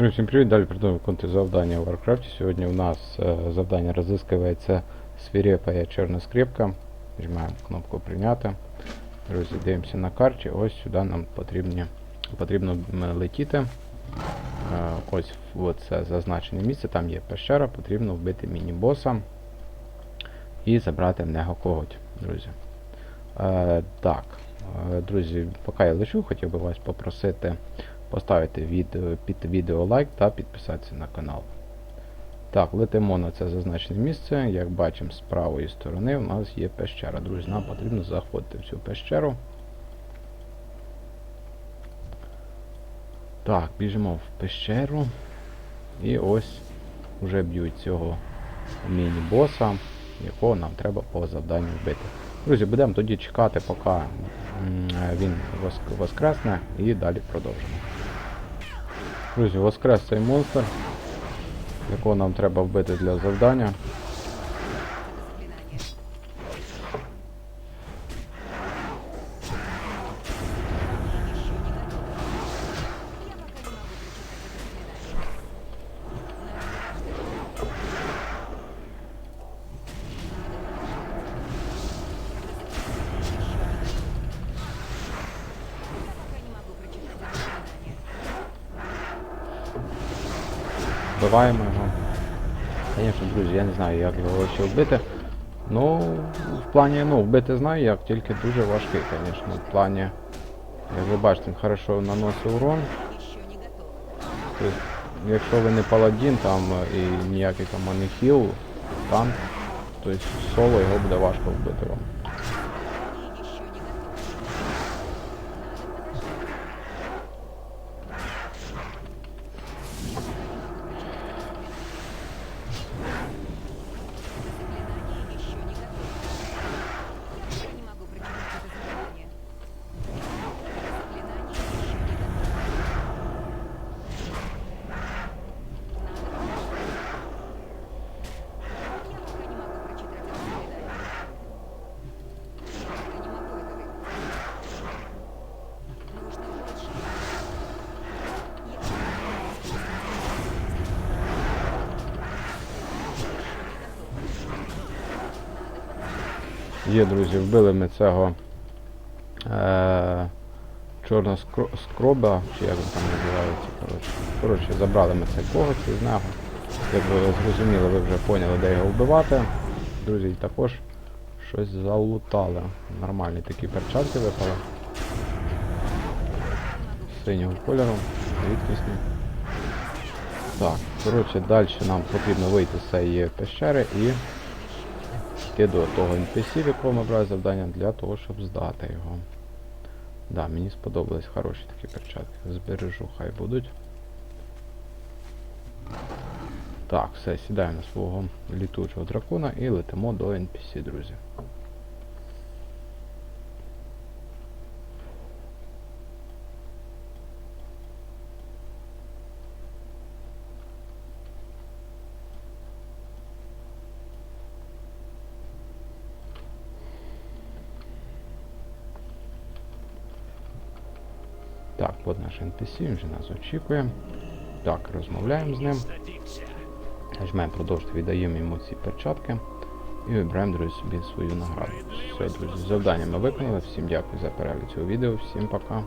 Друзі, всім привіт! Далі продовжуємо виконувати завдання у Warcraft. Сьогодні у нас е, завдання розыскивається свирепая чорна скрипка. Нажимаємо кнопку прийняти. Друзі, дивимося на карті. Ось сюди нам потрібні, потрібно летіти. Е, ось це зазначене місце, там є пещера, потрібно вбити міні-боса і забрати в нього коготь, друзі. Е, так, е, друзі, поки я лечу, хотів би вас попросити поставити відео, під відео лайк та підписатися на канал. Так, летимо на це зазначене місце. Як бачимо, з правої сторони у нас є пещера. Друзі, нам потрібно заходити в цю пещеру. Так, біжимо в пещеру. І ось вже б'ють цього міні-боса, якого нам треба по завданню вбити. Друзі, будемо тоді чекати, поки він воскресне, і далі продовжимо. Друзі, воскрес цей монстр, якого нам треба вбити для завдання. Вбиваємо його. Звісно, друзі, я не знаю, як його ще вбити. Ну, в плані, ну, вбити знаю як, тільки дуже важкий, звісно. В плані, як ви бачите, він хорошо наносить урон. Тобто, якщо ви не паладін там е, і ніякий там не хіл, танк, то соло його буде важко вбити вам. Є, друзі, вбили ми цього е, чорного скро- скроба, чи як він там називається. Коротше, коротше забрали ми цей коготь із нього. Як ви зрозуміли, ви вже поняли, де його вбивати. Друзі, також щось залутали. Нормальні такі перчатки випали. Синього кольору, рідкісні. Так, коротше, далі нам потрібно вийти з цієї пещери і йти до того NPC, в якого ми брали завдання, для того, щоб здати його. Да, мені сподобались хороші такі перчатки. Збережу, хай будуть. Так, все, сідаємо на свого літучого дракона і летимо до NPC, друзі. Так, от наш NPC, він вже нас очікує. Так, розмовляємо з ним. Нажмемо продовжити, віддаємо йому ці перчатки. І вибираємо, друзі, собі свою награду. Все, друзі, завдання ми виконали. Всім дякую за перегляд цього відео. Всім пока.